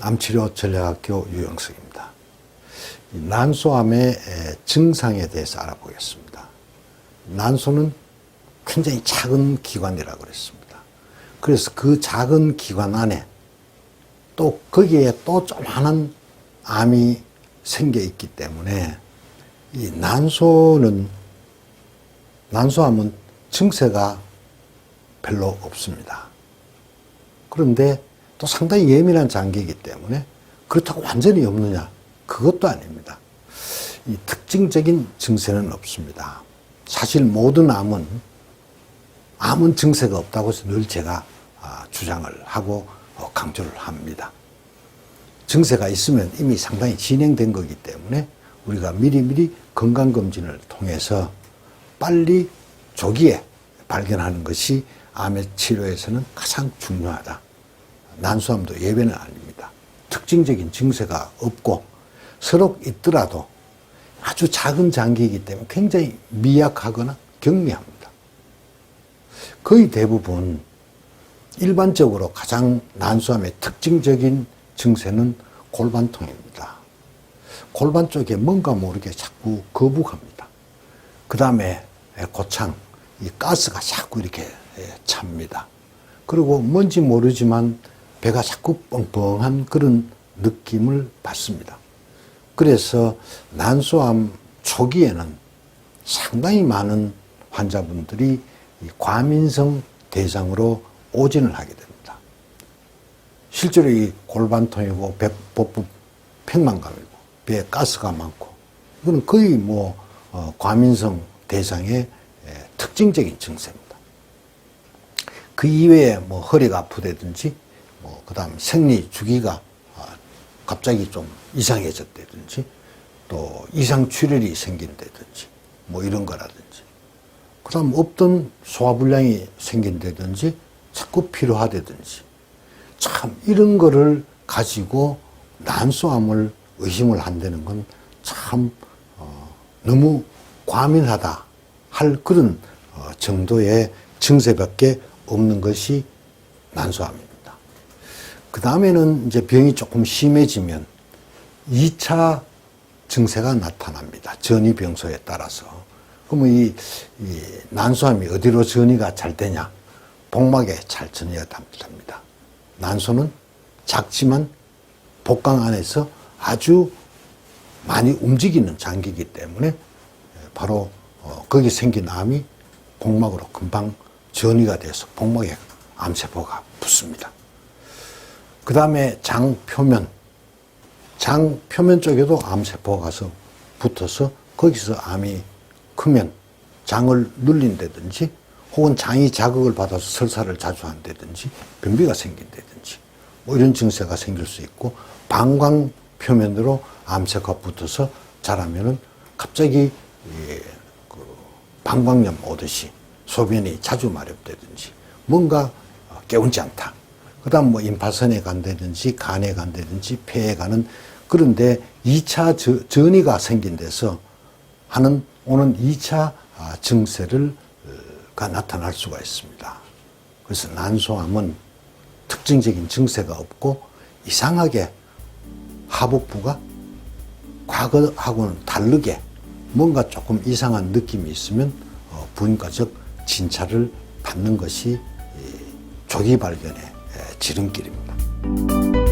암치료 전략학교 유영석입니다. 이 난소암의 에, 증상에 대해서 알아보겠습니다. 난소는 굉장히 작은 기관이라고 그랬습니다. 그래서 그 작은 기관 안에 또 거기에 또 조그마한 암이 생겨 있기 때문에 이 난소는 난소암은 증세가 별로 없습니다. 그런데 또 상당히 예민한 장기이기 때문에 그렇다고 완전히 없느냐? 그것도 아닙니다. 이 특징적인 증세는 없습니다. 사실 모든 암은 암은 증세가 없다고 늘 제가 아, 주장을 하고 어, 강조를 합니다. 증세가 있으면 이미 상당히 진행된 거기 때문에 우리가 미리미리 건강검진을 통해서 빨리 조기에 발견하는 것이 암의 치료에서는 가장 중요하다. 난소암도 예외는 아닙니다. 특징적인 증세가 없고 서로 있더라도 아주 작은 장기이기 때문에 굉장히 미약하거나 경미합니다. 거의 대부분 일반적으로 가장 난소암의 특징적인 증세는 골반통입니다. 골반 쪽에 뭔가 모르게 자꾸 거북합니다. 그 다음에 고창, 이 가스가 자꾸 이렇게 찹니다. 그리고 뭔지 모르지만 배가 자꾸 뻥뻥한 그런 느낌을 받습니다. 그래서 난소암 초기에는 상당히 많은 환자분들이 이 과민성 대장으로 오진을 하게 됩니다. 실제로 이 골반통이고 배, 복부 팽만감이고 배에 가스가 많고 이거는 거의 뭐 어, 과민성 대장의 에, 특징적인 증세입니다. 그 이외에 뭐 허리가 아프다든지 뭐 그 다음 생리 주기가 아, 갑자기 좀 이상해졌다든지 또 이상 출혈이 생긴다든지 뭐 이런 거라든지 그 다음 없던 소화불량이 생긴다든지 자꾸 필요하다든지 참 이런 거를 가지고 난소암을 의심을 한다는 건참 어, 너무 과민하다 할 그런 어, 정도의 증세밖에 없는 것이 난소암입니다. 그 다음에는 이제 병이 조금 심해지면 2차 증세가 나타납니다. 전이 병소에 따라서. 그러면 이, 이 난소암이 어디로 전이가 잘 되냐? 복막에 잘 전이가 됩니다. 난소는 작지만 복강 안에서 아주 많이 움직이는 장기이기 때문에 바로 어, 거기 생긴 암이 복막으로 금방 전이가 돼서 복막에 암세포가 붙습니다. 그 다음에 장 표면, 장 표면 쪽에도 암세포가 가서 붙어서 거기서 암이 크면 장을 눌린다든지 혹은 장이 자극을 받아서 설사를 자주 한다든지 변비가 생긴다든지 뭐 이런 증세가 생길 수 있고 방광 표면으로 암세가 붙어서 자라면은 갑자기 예, 그 방광염 오듯이 소변이 자주 마렵다든지 뭔가 깨운지 않다. 그 다음 뭐 임파선에 간다든지 간에 간다든지 폐에 가는 그런데 2차 전이가 생긴 데서 하는 오는 2차 증세를 가 나타날 수가 있습니다. 그래서 난소암은 특징적인 증세가 없고 이상하게 하복부가 과거하고는 다르게 뭔가 조금 이상한 느낌이 있으면 어, 부인과적 진찰을 받는 것이 조기 발견의 지름길입니다.